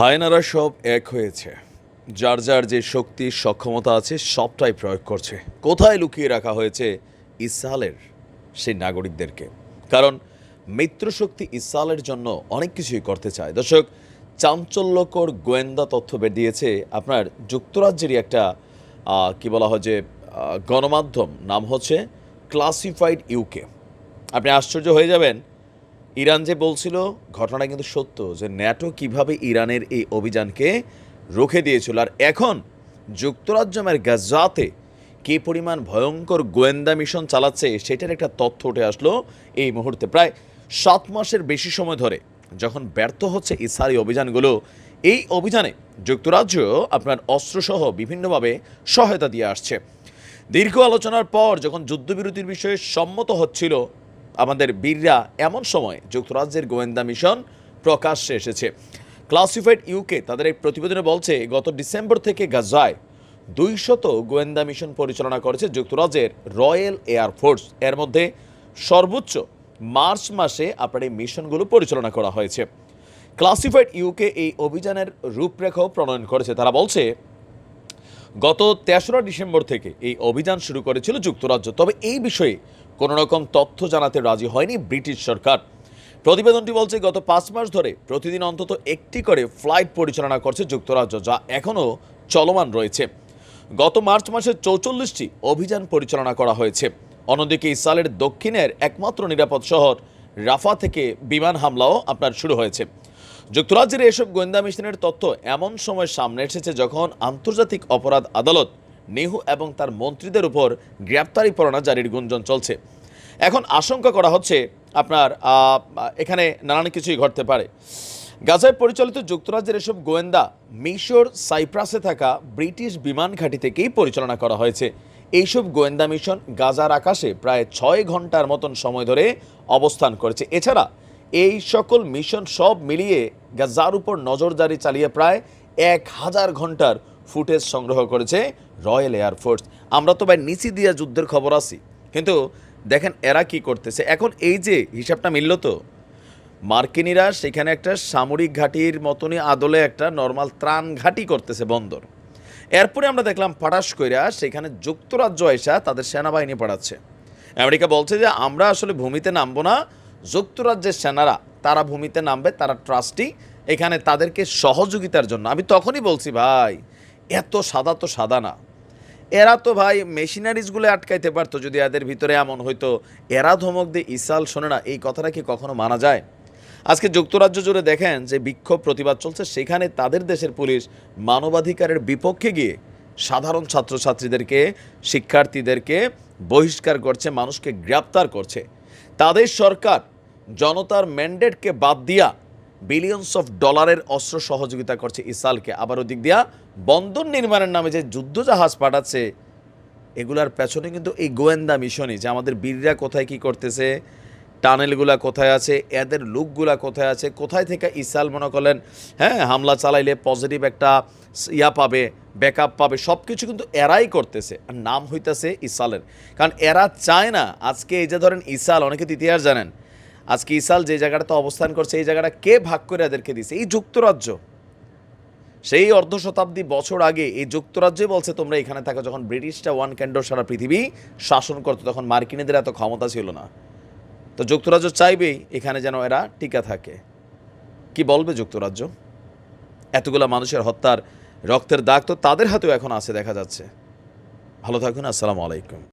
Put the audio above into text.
হায়নারা সব এক হয়েছে। যার যার যে শক্তি, সক্ষমতা আছে, সবটাই প্রয়োগ করছে। কোথায় লুকিয়ে রাখা হয়েছে ইসরায়েলের সেই নাগরিকদেরকে? কারণ মিত্রশক্তি ইসরায়েলের জন্য অনেক কিছুই করতে চায়। দর্শক, চাঞ্চল্যকর গোয়েন্দা তথ্য বের দিয়েছে আপনার যুক্তরাজ্যেরই একটা কি বলা হয় যে গণমাধ্যম। নাম হচ্ছে ক্লাসিফাইড ইউকে। আপনি আশ্চর্য হয়ে যাবেন ইরান যে বলছিল ঘটনা কিন্তু সত্য যে ন্যাটো কীভাবে ইরানের এই অভিযানকে রুখে দিয়েছিল। আর এখন যুক্তরাজ্যমের গাজাতে কি পরিমাণ ভয়ঙ্কর গোয়েন্দা মিশন চালাচ্ছে সেটার একটা তথ্য উঠে আসলো এই মুহূর্তে। প্রায় সাত মাসের বেশি সময় ধরে যখন ব্যর্থ হচ্ছে ইসরায়েলি অভিযানগুলো, এই অভিযানে যুক্তরাজ্য আপনার অস্ত্রসহ বিভিন্নভাবে সহায়তা দিয়ে আসছে। দীর্ঘ আলোচনার পর যখন যুদ্ধবিরতির বিষয়ে সম্মত হচ্ছিল আমাদের বীররা এমন সময় যুক্তরাজ্যের গোয়েন্দা মিশন প্রকাশ্যে এসেছে। ক্লাসিফাইড ইউকে তাদের এই প্রতিবেদনে বলছে, গত ডিসেম্বর থেকে গাজায় দুইশত গোয়েন্দা মিশন পরিচালনা করেছে যুক্তরাজ্যের রয়্যাল এয়ারফোর্স এর মধ্যে সর্বোচ্চ মার্চ মাসে আপনার এই মিশনগুলো পরিচালনা করা হয়েছে। ক্লাসিফাইড ইউকে এই অভিযানের রূপরেখাও প্রণয়ন করেছে। তারা বলছে, গত তেসরা ডিসেম্বর থেকে এই অভিযান শুরু করেছিল যুক্তরাজ্য। তবে এই বিষয়ে কোনো রকম তথ্য জানাতে রাজি হয়নি ব্রিটিশ সরকার। প্রতিবেদনটি বলছে, গত পাঁচ মাস ধরে প্রতিদিন অন্তত একটি করে ফ্লাইট পরিচালনা করছে যুক্তরাজ্য, যা এখনও চলমান রয়েছে। গত মার্চ মাসে চৌচল্লিশটি অভিযান পরিচালনা করা হয়েছে। অন্যদিকে ইসরায়েলের দক্ষিণের একমাত্র নিরাপদ শহর রাফা থেকে বিমান হামলাও আপনার শুরু হয়েছে। যুক্তরাজ্যের এসব গোয়েন্দা মিশনের তথ্য এমন সময় সামনে এসেছে যখন আন্তর্জাতিক অপরাধ আদালত নেহু এবং তার মন্ত্রীদের উপর গ্রেপ্তারি পরোয়ানা জারির গুঞ্জন চলছে। এখন আশঙ্কা করা হচ্ছে আপনার এখানে নানান কিছুই ঘটতে পারে। গাজায় পরিচালিত যুক্তরাজ্যের এসব গোয়েন্দা মিশর, সাইপ্রাসে থাকা ব্রিটিশ বিমান ঘাঁটি থেকেই পরিচালনা করা হয়েছে। এইসব গোয়েন্দা মিশন গাজার আকাশে প্রায় ছয় ঘণ্টার মতন সময় ধরে অবস্থান করেছে। এছাড়া এই সকল মিশন সব মিলিয়ে গাজার উপর নজরদারি চালিয়ে প্রায় এক হাজার ঘণ্টার ফুটেজ সংগ্রহ করেছে রয়্যাল এয়ারফোর্স আমরা তো ভাই নিচি দিয়া যুদ্ধের খবর আছি। কিন্তু দেখেন এরা কি করতেছে। এখন এই যে হিসাবটা মিলল তো, মার্কিনীরা সেখানে একটা সামরিক ঘাঁটির মতনই আদলে একটা নর্মাল ত্রাণ ঘাঁটি করতেছে বন্দর। এরপরে আমরা দেখলাম পাটাশ কইরা সেখানে যুক্তরাজ্য এসা তাদের সেনাবাহিনী পাঠাচ্ছে। আমেরিকা বলছে যে, আমরা আসলে ভূমিতে নামবো না। যুক্তরাজ্যের সেনারা, তারা ভূমিতে নামবে, তারা ট্রাস্টি এখানে তাদেরকে সহযোগিতার জন্য। আমি তখনই বলছি, ভাই এত সাদা তো সাদা না। এরা তো ভাই মেশিনারিজগুলো আটকাইতে পারতো যদি এদের ভিতরে এমন হয়তো এরা ধমক দিয়ে ইসাল শোনে না, এই কথাটা কি কখনো মানা যায়? আজকে যুক্তরাজ্য জুড়ে দেখেন যে বিক্ষোভ প্রতিবাদ চলছে, সেখানে তাদের দেশের পুলিশ মানবাধিকারের বিপক্ষে গিয়ে সাধারণ ছাত্রছাত্রীদেরকে, শিক্ষার্থীদেরকে বহিষ্কার করছে, মানুষকে গ্রেপ্তার করছে। তাদের সরকার জনতার ম্যান্ডেটকে বাদ দিয়া বিলিয়নস অফ ডলারের অস্ত্র সহযোগিতা করছে ইসরায়েলকে আবার ওদিক দিয়া বন্দর নির্মাণের নামে যে যুদ্ধজাহাজ পাঠাচ্ছে, এগুলার পেছনে কিন্তু এই গোয়েন্দা মিশনই, যে আমাদের বীররা কোথায় কি করতেছে, টানেলগুলা কোথায় আছে, এদের লুকগুলা কোথায় আছে, কোথায় থেকে ইসাল মনে করলেন হ্যাঁ হামলা চালাইলে পজিটিভ একটা ইয়া পাবে ব্যাকআপ পাবে সব কিছু কিন্তু এরাই করতেছে, আর নাম হইতাছে ইসালের কারণ এরা চায় না, আজকে এই যে ধরেন ইসাল অনেকে ইতিহাস জানেন, আজকে ইসাল যে জায়গাটাতে অবস্থান করছে, এই জায়গাটা কে ভাগ করে এদেরকে দিছে? এই যুক্তরাজ্য। সেই অর্ধ শতাব্দী বছর আগে এই যুক্তরাজ্যে বলছে, তোমরা এখানে থাকো। যখন ব্রিটিশটা ওয়ান ক্যান্ডো সারা পৃথিবী শাসন করতো, তখন মার্কিনীদের এত ক্ষমতা ছিল না। তো যুক্তরাজ্য চাইবেই এখানে যেন এরা টিকা থাকে। কি বলবে যুক্তরাজ্য? এতগুলা মানুষের হত্যার রক্তের দাগ তো তাদের হাতেও এখন আছে, দেখা যাচ্ছে। ভালো থাকুন, আসসালামু আলাইকুম।